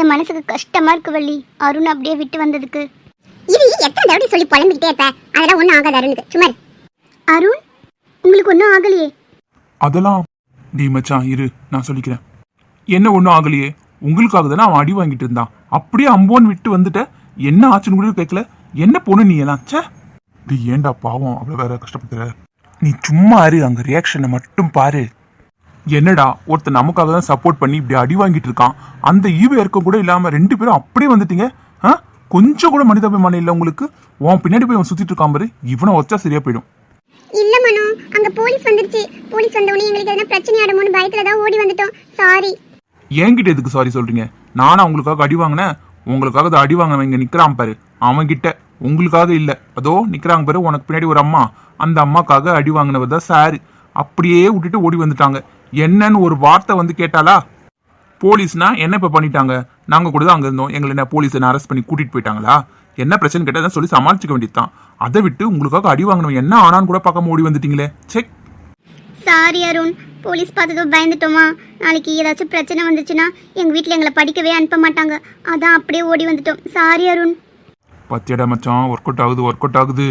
என் மனசுக்கு கஷ்டமா இருக்கு வள்ளி. அருண் அப்படியே விட்டு வந்ததுக்கு. இது எத்தனை தடவை சொல்லி புலம்பிக்கிட்டே இருப்ப? அதெல்லாம் ஒன்றும் ஆகாது அருணுக்கு. சும்மா இரு. அருண் உங்களுக்கு ஒன்றும் ஆகலையே? அதெல்லாம் டேய் மச்சான் இரு நான் சொல்லிக்கிறேன். என்ன ஒன்றும் ஆகலையே? உங்களுக்காக தானே அவன் அடி வாங்கிட்டு இருந்தான். அப்படியே அம்போன்னு விட்டு வந்துட்ட. என்ன ஆச்சுன்னு கூட கேட்கல என்ன பொண்ணு நீ எல்லாம்? ச்சே. டேய் ஏன்டா பாவம்? அவ்வளோ வேற கஷ்டப்படுத்துற? நீ சும்மா இரு அங்க ரியாக்ஷனை மட்டும் பாரு. என்னடா ஒருத்தன் நமக்காக தான் சப்போர்ட் பண்ணி இப்படி அடி வாங்கிட்டு இருக்கான். அந்த ஈவு இறக்கம் கூட இல்லாம ரெண்டு பேரும் அப்படியே வந்துட்டீங்க. ஆ? கொஞ்சம் கூட மனிதாபிமானம் இல்லை உங்களுக்கு? உன் பின்னாடி போய் சுத்திட்டு இருக்கான் பாரு இவனை வச்சா சரியா போயிடும். இல்ல மனோ அங்க போலீஸ் வந்துருச்சு. போலீஸ் வந்த உடனே எங்களுக்கு எதனா பிரச்சனை ஆடுமோன்னு பயத்துல தான் ஓடி வந்துட்டோம். சாரி என்கிட்ட எதுக்கு சாரி சொல்றீங்க? நானும் உங்களுக்காக அடி வாங்கினேன். உங்களுக்காக அதை அடி வாங்கினவன் இங்க நிக்கிறான் பாரு. அவன் கிட்ட உங்களுக்காக இல்ல. அதோ நிக்கிறாங்க பாரு உனக்கு பின்னாடி ஒரு அம்மா. அந்த அம்மாக்காக அடி வாங்கினவர் தான் சாரு. அப்படியே விட்டுட்டு ஓடி வந்துட்டாங்க. என்னன்னு ஒரு வார்த்தை வந்து கேட்டாலா போலீஸ்னா என்ன இப்ப பண்ணிட்டாங்க? நாங்க கூட தான் அங்க இருந்தோம். எங்களை என்ன போலீஸ் என்ன அரெஸ்ட் பண்ணி கூட்டிட்டு போயிட்டாங்களா? என்ன பிரச்சனை கேட்டா சொல்லி சமாளிச்சுக்க வேண்டியதுதான். அதை விட்டு உங்களுக்காக அடி வாங்கினவன் என்ன ஆனான்னு கூட பார்க்காம ஓடி வந்துட்டீங்களே. செக் சாரி அருண் போலீஸ் பார்த்ததும் பயந்துட்டோமா? நாளைக்கு ஏதாச்சும் பிரச்சனை வந்துச்சுன்னா எங்கள் வீட்டில் எங்களை படிக்கவே அனுப்ப மாட்டாங்க. அதான் அப்படியே ஓடி வந்துட்டோம். சாரி அருண் பத்தியடா மச்சான் ஒர்க் அவுட் ஆகுது ஒர்க் அவுட் ஆகுது.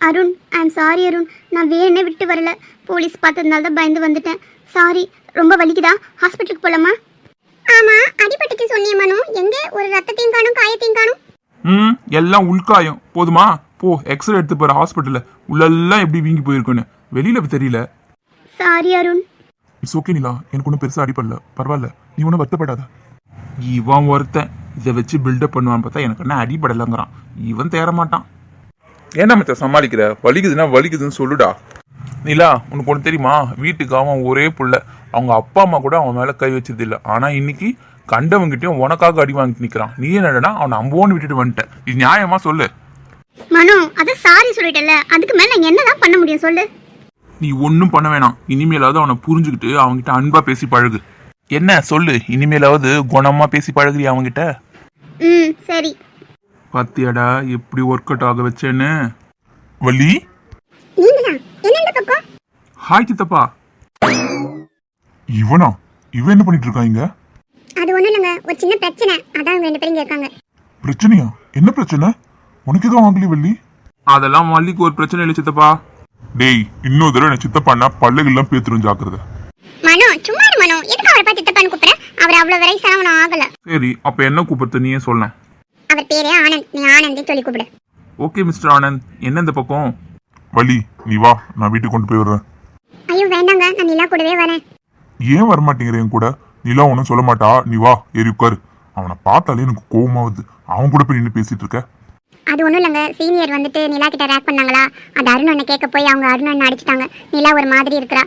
Arun I am sorry Arun நான் வேணே விட்டு வரல. போலீஸ் பார்த்ததுனால தான் பயந்து வந்துட்டேன். சாரி ரொம்ப வலிக்குதா? ஹாஸ்பிட்டலுக்கு போகலாமா ஆமா அடிபட்டுச்சு சொன்னியே மனோ. எங்க? ஒரு ரத்தத்தையும் காணும் காயத்தையும் காணும். ம் எல்லாம் உள்காயம் போதுமா? போ எக்ஸ்ரே எடுத்து போற ஹாஸ்பிட்டல்ல உள்ளெல்லாம் எப்படி வீங்கி போயிருக்குன்னு. வெளியில தெரியல. Sorry Arun. It's okay Nila. எனக்கு ஒன்றும் பெருசா அடிப்படல பரவாயில்ல. நீ ஒன்றும் வருத்தப்படாத. இவன் ஒருத்தன். இதை வச்சு பில்டப் பண்ணுவான் பார்த்தா எனக்கு என்ன அடிப்படலைங்கிறான் இவன் தேற மாட்டான். என்ன மச்சா சமாளிக்கிற? வலிக்குதுன்னா வலிக்குதுன்னு சொல்லுடா. நிலா உனக்கு ஒன்று தெரியுமா? வீட்டுக்கு அவன் ஒரே புள்ள. அவங்க அப்பா அம்மா கூட அவன் மேல கை வச்சது இல்லை. ஆனா இன்னைக்கு கண்டவங்கிட்டயும் உனக்காக அடி வாங்கிட்டு நிக்கிறான். நீ என்னடா அவனை அம்போன்னு விட்டுட்டு வந்துட்ட. இது நியாயமா சொல்லு. மனோ அதான் சாரி சொல்லிட்டல அதுக்கு மேலே நான் என்னதான் பண்ண முடியும் சொல்லு. நீ ஒன்றும் பண்ண வேணாம். இனிமேலாவது அவனை புரிஞ்சுக்கிட்டு அவன்கிட்ட அன்பா பேசி பழகு. என்ன சொல்லு. இனிமேலாவது குணமா பேசி பழகுறியா அவன்கிட்ட? ம் சரி. பாத்தியாடா எப்படி ஒர்க் அவுட் ஆக வச்சேன்னு. வள்ளி நீங்க தான். என்ன இந்த பக்கம் ஹாய் சித்தப்பா. இவனா? இவன் என்ன பண்ணிட்டு இருக்கான் இங்க? அது ஒண்ணும் இல்லைங்க. ஒரு சின்ன பிரச்சனை. அதான் அவங்க ரெண்டு பேரும் இங்க இருக்காங்க பிரச்சனையா? என்ன பிரச்சனை? உனக்கு எதுவும் வாங்கலி வள்ளி? அதெல்லாம் வள்ளிக்கு ஒரு பிரச்சனை இல்லை சித்தப்பா. டேய் இன்னொரு தடவை என்ன சித்தப்பான்னா பல்லுகள்லாம் பேத்துரும் ஜாக்கிரதை. மனோ சும்மா இரு மனோ. எதுக்கு அவரை பார்த்து திட்டப்பான்னு கூப்பிடுற? அவர் அவ்வளவு வயசானவனும் ஆகல. சரி அப்ப என்ன கூப்பிடுறது? நீயே சொல்லேன். அவர் பேரே ஆனந்த். நீ ஆனந்த் சொல்லி கூப்பிடு. Okay mister Anand. என்ன இந்த பக்கம்? வள்ளி நீ வா நான் வீட்டுக்கு கொண்டு போய் விடுறேன். ஐயோ வேண்டாங்க நான் நிலா கூடவே வரேன். ஏன் வரமாட்டேங்கிற என் கூட? நிலா ஒன்றும் சொல்ல மாட்டா. நீ வா ஏறி உட்காரு. அவனை பார்த்தாலே எனக்கு கோவமாவுது. அவன் கூட போய் நின்று பேசிட்டு இருக்க. அது ஒன்றும் இல்லைங்க. சீனியர் வந்துட்டு நிலா கிட்ட ரேக் பண்ணாங்களா? அது அருண் அண்ணன் கேட்க போய் அவங்க அருண் அண்ணன் அடிச்சிட்டாங்க. நிலா ஒரு மாதிரி இருக்கிறா.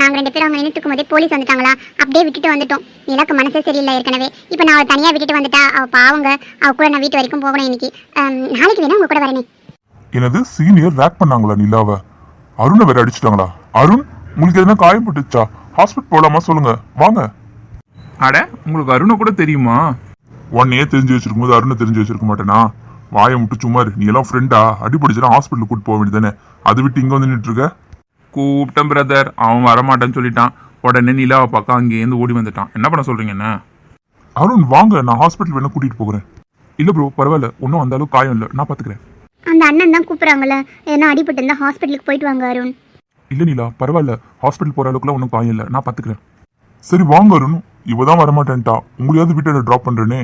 நாங்கள் ரெண்டு பேரும் அவங்க நின்றுட்டு இருக்கும்போதே போலீஸ் வந்துட்டாங்களா? அப்படியே விட்டுட்டு வந்துட்டோம். நிலாக்கு மனசே சரியில்லை ஏற்கனவே. இப்போ நான் அவளை தனியாக விட்டுட்டு வந்துட்டா. அவள் பாவங்க. அவ கூட நான் வீட்டு வரைக்கும் போகணும் இன்னைக்கு. நாளைக்கு வேணா உங்க கூட வரேனே. எனது சீனியர் ரேக் பண்ணாங்களா நிலாவை? அருணை வேற அடிச்சிட்டாங்களா? அருண் உங்களுக்கு எதுனா காயப்பட்டுச்சா ஹாஸ்பிட்டல் போலாமா சொல்லுங்க. வாங்க. அட உங்களுக்கு அருணை கூட தெரியுமா? உன்னையே தெரிஞ்சு வச்சிருக்கும் போது அருணை தெரிஞ்சு வச்சிருக்க மாட்டேனா? வாயை விட்டு சும்மா இரு. நீ எல்லாம் ஃப்ரெண்டா அடிபடிச்சுனா ஹாஸ்பிட்டலுக்கு கூட்டு போக வேண்டியதானே அதை விட்டு இங்க வந்து நின்றுட்டு இருக்க? கூப்பிட்டேன் பிரதர் அவன் வரமாட்டேன்னு சொல்லிட்டான். உடனே நிலாவை பார்க்க அங்கேருந்து ஓடி வந்துட்டான். என்ன பண்ண சொல்றீங்க என்ன? அருண் வாங்க. நான் ஹாஸ்பிட்டல் வேணா கூட்டிட்டு போகிறேன். இல்ல ப்ரோ பரவாயில்ல. ஒன்றும் அந்த அளவுக்கு காயம் இல்லை. நான் பாத்துக்கிறேன். அந்த அண்ணன் தான் கூப்பிட்றாங்கல்ல. ஏன்னா அடிபட்டு இருந்தால் ஹாஸ்பிட்டலுக்கு போயிட்டு வாங்க அருண். இல்ல நிலா பரவாயில்ல. ஹாஸ்பிட்டல் போற அளவுக்குலாம் ஒன்றும் காயம் இல்லை. நான் பாத்துக்கிறேன். சரி வாங்க அருண். இவதான் வரமாட்டேன்ட்டா. உங்களையாவது வீட்டை ட்ராப் பண்றேனே.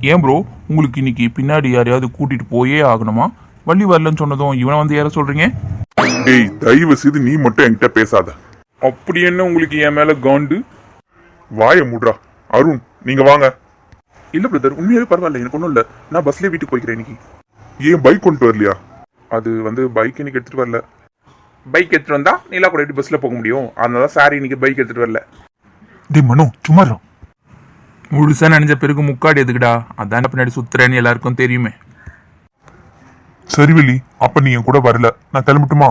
ஏன் ப்ரோ உங்களுக்கு இன்னைக்கு பின்னாடி யாரையாவது கூட்டிட்டு போயே ஆகணுமா? வள்ளி வரலன்னு சொன்னதும் இவனை வந்து யார சொல்றீங்க? டேய் தயவு செய்து நீ மட்டும் என்கிட்ட பேசாத. அப்படி என்ன உங்களுக்கு என் மேல காண்டு வாயை மூடுறா. அருண் நீங்க வாங்க. இல்ல பிரதர் உண்மையாவே பரவாயில்ல. எனக்கு ஒன்றும் இல்லை. நான் பஸ்லயே வீட்டுக்கு போய்க்கிறேன் இன்னைக்கு. ஏன் பைக் கொண்டு வரலையா? அது வந்து பைக் இன்னைக்கு எடுத்துட்டு வரல. பைக் எடுத்துட்டு வந்தா நீலா கூட எப்படி பஸ்ல போக முடியும்? அதனால சாரி இன்னைக்கு பைக் எடுத்துட்டு வரல. டேய் மனோ சும்மா இரு. முழுசா நினைஞ்ச பிறகு முக்காடு எதுக்குடா? அதான் பின்னாடி சுத்துறேன்னு எல்லாருக்கும் தெரியுமே. சரி வெளி அப்ப நீ என் கூட வரல. நான் கிளம்பட்டுமா?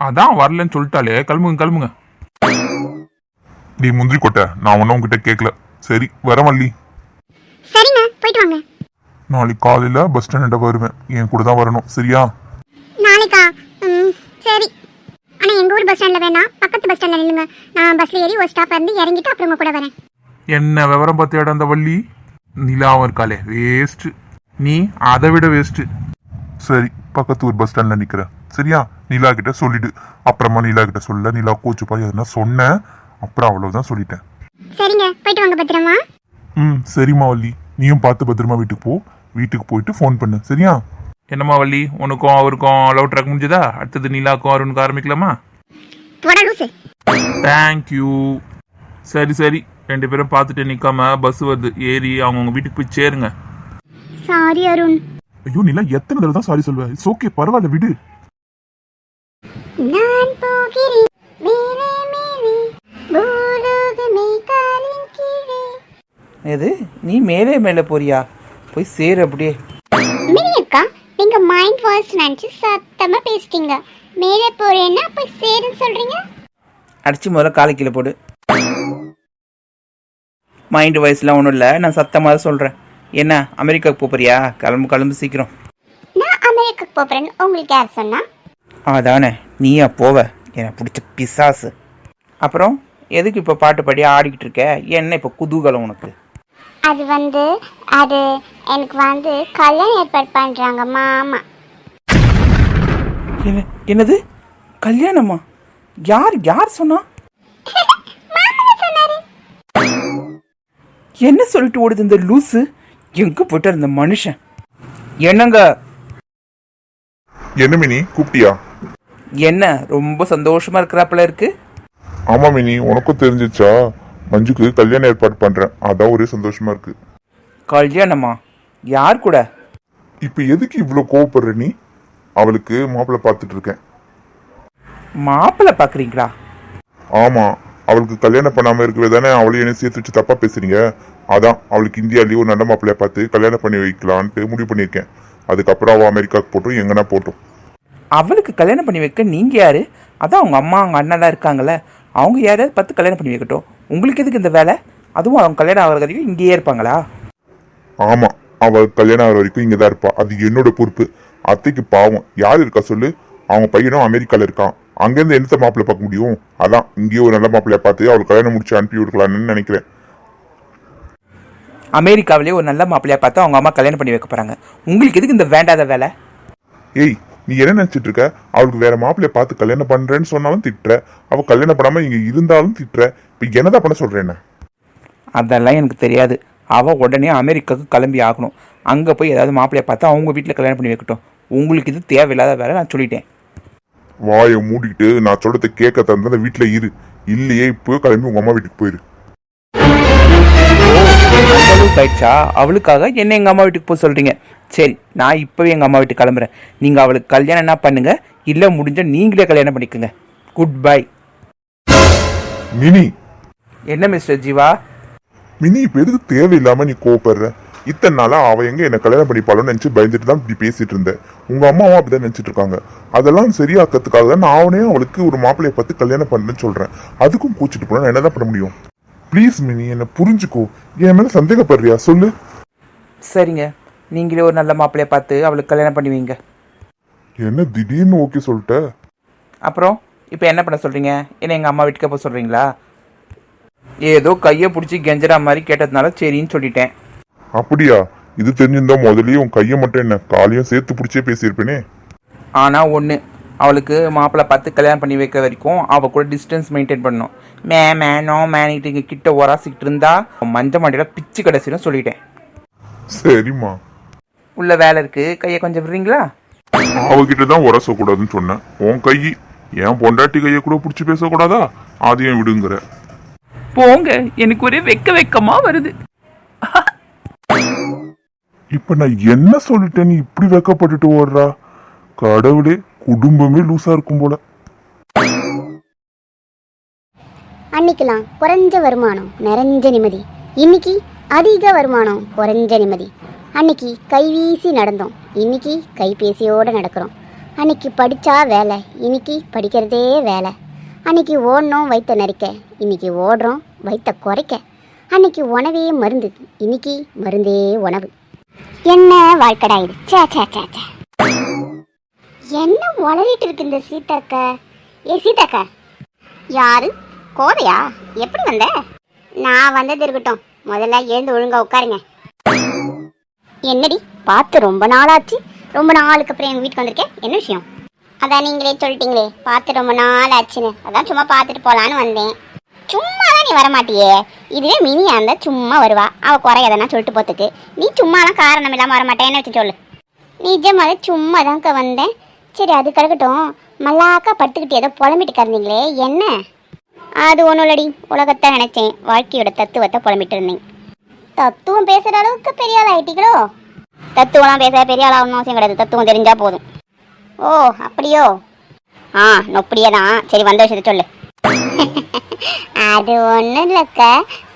அதான் வரலன்னு சொல்லிட்டாலே கிளம்புங்க கிளம்புங்க. நீ முந்திரி கொட்ட நான் ஒன்னும் உங்ககிட்ட கேட்கல சரி வர வள்ளி சரிங்க போயிட்டு வாங்க. நாளைக்கு காலையில பஸ் ஸ்டாண்ட வருவேன். என் கூட தான் வரணும். சரியா? நாளைக்கா? ம் சரி. ஆனால் எங்கள் ஊர் பஸ் ஸ்டாண்டில் வேணாம். பக்கத்து பஸ் ஸ்டாண்டில் நில்லுங்க. நான் பஸ்ஸில் ஏறி ஒரு ஸ்டாப் இருந்து இறங்கிட்டு அப்புறம் உங்க கூட வரேன். என்ன விவரம் பார்த்தியாடா அந்த வள்ளி நிலாவும் இருக்காளே. வேஸ்ட் நீ அதை விட வேஸ்ட் சரி பக்கத்து ஊர் பஸ் ஸ்டாண்ட்ல நிக்கிறேன். சரியா? நிலா கிட்ட சொல்லிடு. அப்புறமா நிலா கிட்ட சொல்ல. நிலா கோச்சு பாய் எதுனா சொன்னேன் அப்புறம் அவ்வளவுதான் சொல்லிட்டேன். சரிங்க போயிட்டு வாங்க பத்திரமா. ம் சரிம்மா வள்ளி. நீயும் பார்த்து பத்திரமா வீட்டுக்கு போ. வீட்டுக்கு போயிட்டு ஃபோன் பண்ணு. சரியா? என்னம்மா வள்ளி? உனக்கும் அவருக்கும் லவ் ட்ராக் முடிஞ்சதா? அடுத்தது நிலாக்கும் அருணுக்கும் ஆரம்பிக்கலாமா? தேங்க்யூ சரி சரி. ரெண்டு பேரும் பார்த்துட்டு நிற்காம பஸ் வருது. ஏறி அவங்கவுங்க வீட்டுக்கு போய் சேருங்க. சாரி அருண். ஐயோ நிலா எத்தனை தடவை தான் சாரி சொல்வேன் இட்ஸ் ஓகே பரவாயில்ல விடு. நான் போகிறேன். மேலே மேலே. பூலோகமே காலின் கீழே. எது நீ மேலே மேலே போறியா? போய் சேரு அப்படியே. மினி அக்கா நீங்க மைண்ட் வாய்ஸ் நினைச்சு சத்தமா பேசிட்டீங்க. மேலே போறேன்னா போய் சேருன்னு சொல்றீங்க? அடிச்சு முதல்ல காலை கீழே போடு. மைண்டு வயசுலாம் ஒன்றும் இல்லை நான் சத்தமாக தான் சொல்கிறேன் என்ன அமெரிக்காவுக்கு போறியா கிளம்பு கிளம்பு சீக்கிரம். நான் அமெரிக்காக்கு போறேன்னு உங்களுக்கு யார் சொன்னா? அதானே நீயா போவ? எனக்கு பிடிச்ச பிசாசு. அப்புறம் எதுக்கு இப்போ பாட்டு பாடி ஆடிக்கிட்டு இருக்க? என்ன இப்போ குதூகலம் உனக்கு? அது வந்து அது எனக்கு வந்து கல்யாணம் ஏற்பாடு பண்றாங்க மாமா. என்ன என்னது? கல்யாணமா? யார் யார் சொன்னா? என்ன சொல்லிட்டு ஓடுது இந்த லூசு? எங்க போயிட்டார் இந்த மனுஷன்? என்னங்க? என்ன மினி கூப்பிட்டியா? என்ன ரொம்ப சந்தோஷமா இருக்கிறாப்புல இருக்கு? ஆமா மினி உனக்கும் தெரிஞ்சிச்சா? மஞ்சுக்கு கல்யாணம் ஏற்பாடு பண்றேன். அதான் ஒரே சந்தோஷமா இருக்கு. கல்யாணமா? யார் கூட? இப்ப எதுக்கு இவ்வளவு கோவப்படுற நீ? அவளுக்கு மாப்பிள்ளை பார்த்துட்டு இருக்கேன். மாப்பிள்ளை பாக்குறீங்களா ஆமா அவளுக்கு கல்யாணம் பண்ணாம இருக்கவே தானே அவளையும் என்ன சேர்த்து வச்சு தப்பா பேசுறீங்க? அதான் அவளுக்கு இந்தியாலயே ஒரு நல்ல மாப்பிள்ளைய பார்த்து கல்யாணம் பண்ணி வைக்கலான்ட்டு முடிவு பண்ணியிருக்கேன். அதுக்கப்புறம் அவள் அமெரிக்காவுக்கு போட்டும் எங்கன்னா போட்டும். அவளுக்கு கல்யாணம் பண்ணி வைக்க நீங்க யாரு? அதான் அவங்க அம்மா அவங்க அண்ணன்லாம் இருக்காங்கல்ல அவங்க யாரையாவது பார்த்து கல்யாணம் பண்ணி வைக்கட்டும். உங்களுக்கு எதுக்கு இந்த வேலை? அதுவும் அவங்க கல்யாணம் ஆகிற வரைக்கும் இங்கேயே இருப்பாங்களா? ஆமா அவள் கல்யாணம் ஆகிற வரைக்கும் இங்கே தான் இருப்பா. அது என்னோட பொறுப்பு. அத்தைக்கு பாவம். யார் இருக்கா சொல்லு? அவங்க பையனும் அமெரிக்கால இருக்கான். அங்கேருந்து என்னத்த மாப்பிள்ளை பார்க்க முடியும்? அதான் இங்கேயே ஒரு நல்ல மாப்பிள்ளைய பார்த்து அவளுக்கு கல்யாணம் முடிச்சு அனுப்பி விடுக்கலாம்னு நினைக்கிறேன். அமெரிக்காவிலே ஒரு நல்ல மாப்பிள்ளையா பார்த்து அவங்க அம்மா கல்யாணம் பண்ணி வைக்க போறாங்க. உங்களுக்கு எதுக்கு இந்த வேண்டாத வேலை? ஏய் நீ என்ன நினைச்சிட்டு இருக்க? அவளுக்கு வேற மாப்பிள்ளைய பார்த்து கல்யாணம் பண்றேன்னு சொன்னாலும் திட்டுற. அவ கல்யாணம் பண்ணாம இங்க இருந்தாலும் திட்டுற. இப்ப என்னதான் பண்ண என்ன? அதெல்லாம் எனக்கு தெரியாது. அவள் உடனே அமெரிக்காவுக்கு கிளம்பி ஆகணும். அங்கே போய் ஏதாவது மாப்பிள்ளைய பார்த்து அவங்க வீட்டில் கல்யாணம் பண்ணி வைக்கட்டும். உங்களுக்கு இது தேவையில்லாத வேலை நான் சொல்லிட்டேன். வாயை மூடிக்கிட்டு நான் சொல்றதை கேட்க தந்த வீட்டுல இரு. இல்லையே இப்போ கிளம்பி உங்க அம்மா வீட்டுக்கு போயிரு. ஆயிடுச்சா? அவளுக்காக என்ன எங்கள் அம்மா வீட்டுக்கு போக சொல்கிறீங்க சரி நான் இப்போவே எங்கள் அம்மா வீட்டுக்கு கிளம்புறேன். நீங்கள் அவளுக்கு கல்யாணம் என்ன பண்ணுங்க இல்லை முடிஞ்சால் நீங்களே கல்யாணம் பண்ணிக்கோங்க. Good bye Mini. என்ன மிஸ்டர் ஜீவா? மினி இப்ப எதுக்கு தேவையில்லாம நீ கோவப்படுற? இத்தனை நாளா அவ எங்க என்ன கல்யாணம் பண்ணிப்பாளோன்னு நினைச்சு பயந்துட்டு தான் இப்படி பேசிட்டு இருந்தேன். உங்க அம்மாவும் அப்படிதான் நினைச்சிட்டு இருக்காங்க. அதெல்லாம் சரியாக்கிறதுக்காக தான் நானே அவளுக்கு ஒரு மாப்பிள்ளைய பார்த்து கல்யாணம் பண்ணேன்னு சொல்றேன். அதுக்கும் கூச்சிட்டு போனா என்னதான் பண்ண முடியும்? ப்ளீஸ் மினி என்ன புரிஞ்சுக்கோ. என் மேல சந்தேகப்படுறியா? சொல்லு. சரிங்க. நீங்களே ஒரு நல்ல மாப்பிள்ளைய பார்த்து அவளுக்கு கல்யாணம் பண்ணி வைங்க என்ன திடீர்னு ஓகே சொல்லிட்ட? அப்புறம் இப்போ என்ன பண்ண சொல்கிறீங்க என்ன எங்கள் அம்மா வீட்டுக்கு போக சொல்கிறீங்களா ஏதோ கையை பிடிச்சி கெஞ்சரா மாதிரி கேட்டதுனால சரின்னு சொல்லிட்டேன். அப்படியா? இது தெரிஞ்சிருந்தா முதல்லயே உன் கையை மட்டும் என்ன காலையும் சேர்த்து பிடிச்சே பேசியிருப்பேனே? ஆனால் ஒன்று அவளுக்கு மாப்பிள்ளை பார்த்து கல்யாணம் பண்ணி வைக்க வரைக்கும் அவள் கூட டிஸ்டன்ஸ் மெயின்டைன் பண்ணணும். மே மே நோ மேனிட்டு இங்கே கிட்ட உராசிக்கிட்டு இருந்தா மஞ்ச மாடியில் பிச்சு கடைசின்னு சொல்லிட்டேன். சரிம்மா. உள்ள வேலை இருக்குது கையை கொஞ்சம் விடுறீங்களா? அவகிட்ட தான் உரசக்கூடாதுன்னு சொன்னேன். உன் கை என் பொண்டாட்டி கையை கூட பிடிச்சி பேசக்கூடாதா? அதையும் விடுங்கிற. போங்க. எனக்கு ஒரே வெக்க வெக்கமாக வருது. இப்ப நான் என்ன சொல்லிட்டேன் நீ இப்படி வெக்கப்பட்டுட்டு ஓடுறா? கடவுளே குடும்பமே லூசா இருக்கும் போல. அன்னைக்கெல்லாம் குறைஞ்ச வருமானம் நிறைஞ்ச நிம்மதி. இன்னைக்கு அதிக வருமானம் குறைஞ்ச நிம்மதி. அன்னைக்கு கைவீசி நடந்தோம். இன்னைக்கு கைபேசியோடு நடக்கிறோம். அன்னைக்கு படித்தா வேலை இன்னைக்கு படிக்கிறதே வேலை. அன்னைக்கு ஓடணும் வைத்த நரிக்க இன்னைக்கு ஓடுறோம் வைத்த குறைக்க. அன்னைக்கு உணவே மருந்து இன்னைக்கு மருந்தே உணவு. என்ன வாழ்க்கடா இது? சே சே சே சே என்ன வளரிட்டு இருக்கு இந்த சீதாக்கா ஏ சீதாக்கா யாரு? கோதையா? எப்படி வந்த? நான் வந்தது இருக்கட்டும். முதல்ல எழுந்து ஒழுங்கா உட்காருங்க. என்னடி பார்த்து ரொம்ப நாளாச்சு. ரொம்ப நாளுக்கு அப்புறம் எங்கள் வீட்டுக்கு வந்திருக்கேன். என்ன விஷயம்? அதான் நீங்களே சொல்லிட்டீங்களே பார்த்து ரொம்ப நாள் ஆச்சுன்னு அதான் சும்மா பார்த்துட்டு போகலான்னு வந்தேன். சும்மா தான் நீ வரமாட்டியே. இதுவே மினியா இருந்தா சும்மா வருவா. அவள் குறை எதனா சொல்லிட்டு போத்துக்கு நீ சும்மாலாம் காரணம் இல்லாமல் வரமாட்டேன்னு வச்சு சொல்லு. நிஜமாக சும்மா தான்க்கா வந்தேன். சரி அது கிடக்கட்டும் மல்லாக்கா படுத்துக்கிட்டு ஏதோ புலம்பிட்டு கறந்தீங்களே என்ன? அது ஒன்றும் இல்லடி. உலகத்தை நினைச்சேன். வாழ்க்கையோட தத்துவத்தை புலம்பிட்டு இருந்தேன். தத்துவம் பேசுகிற அளவுக்கு பெரிய ஆள் ஆயிட்டீங்களோ? தத்துவம்லாம் பேச பெரிய ஆள் ஆகணும் அவசியம் கிடையாது. தத்துவம் தெரிஞ்சா போதும். ஓ அப்படியோ? ஆ நொப்படியே தான். சரி வந்த விஷயத்த சொல்லு. அது ஒன்றும் இல்லைக்க.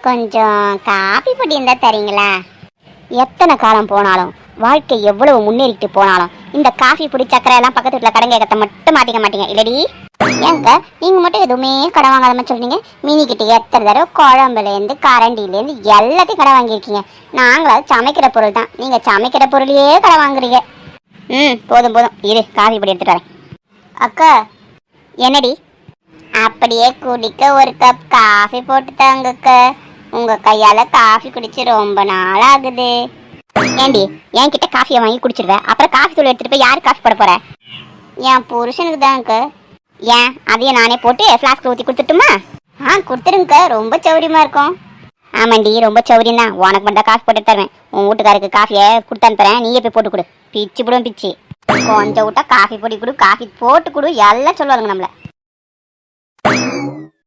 கொஞ்சம் காப்பி பொடி இருந்தால் தரீங்களா? எத்தனை காலம் போனாலும் வாழ்க்கை எவ்வளவு முன்னேறிட்டு போனாலும் இந்த காஃபி புடி சக்கரை எல்லாம் பக்கத்து வீட்டில் கடன் கேட்கறத மட்டும் மாட்டிக்க மாட்டீங்க. இல்லடி. ஏங்க நீங்கள் மட்டும் எதுவுமே கடன் வாங்காத மாதிரி சொல்றீங்க. மினி கிட்ட எத்தனை தடவை குழம்புலேருந்து கரண்டிலேருந்து எல்லாத்தையும் கடை வாங்கியிருக்கீங்க. நாங்களாவது சமைக்கிற பொருள் தான். நீங்கள் சமைக்கிற பொருளையே கடை வாங்குறீங்க. ம் போதும் போதும். இரு காஃபி பொடி எடுத்துட்டு வரேன். அக்கா என்னடி? அப்படியே குடிக்க ஒரு கப் காஃபி போட்டு தாங்கக்கா. உங்க கையால காஃபி குடிச்சு ரொம்ப நாள் ஆகுது ஏண்டி என்கிட்ட காஃபியை வாங்கி குடிச்சிருவேன் அப்புறம் காஃபி தூள் எடுத்துட்டு போய் யாரு காஃபி போட போற? என் புருஷனுக்கு தான்க்க ஏன் அதையே நானே போட்டு ஃப்ளாஸ்க்கு ஊற்றி கொடுத்துட்டுமா? ஆ கொடுத்துருங்க ரொம்ப சௌரியமாக இருக்கும். ஆமாண்டி ரொம்ப சௌரியம் தான் உனக்கு மட்டும் காஃபி போட்டு தருவேன். உன் வீட்டுக்காருக்கு காஃபியை கொடுத்து அனுப்புறேன். நீயே போய் போட்டு கொடு. பிச்சு போடும் பிச்சு. கொஞ்சம் விட்டா காஃபி பொடி கொடு காஃபி போட்டு கொடு. எல்லாம் சொல்லுவாங்க நம்மள.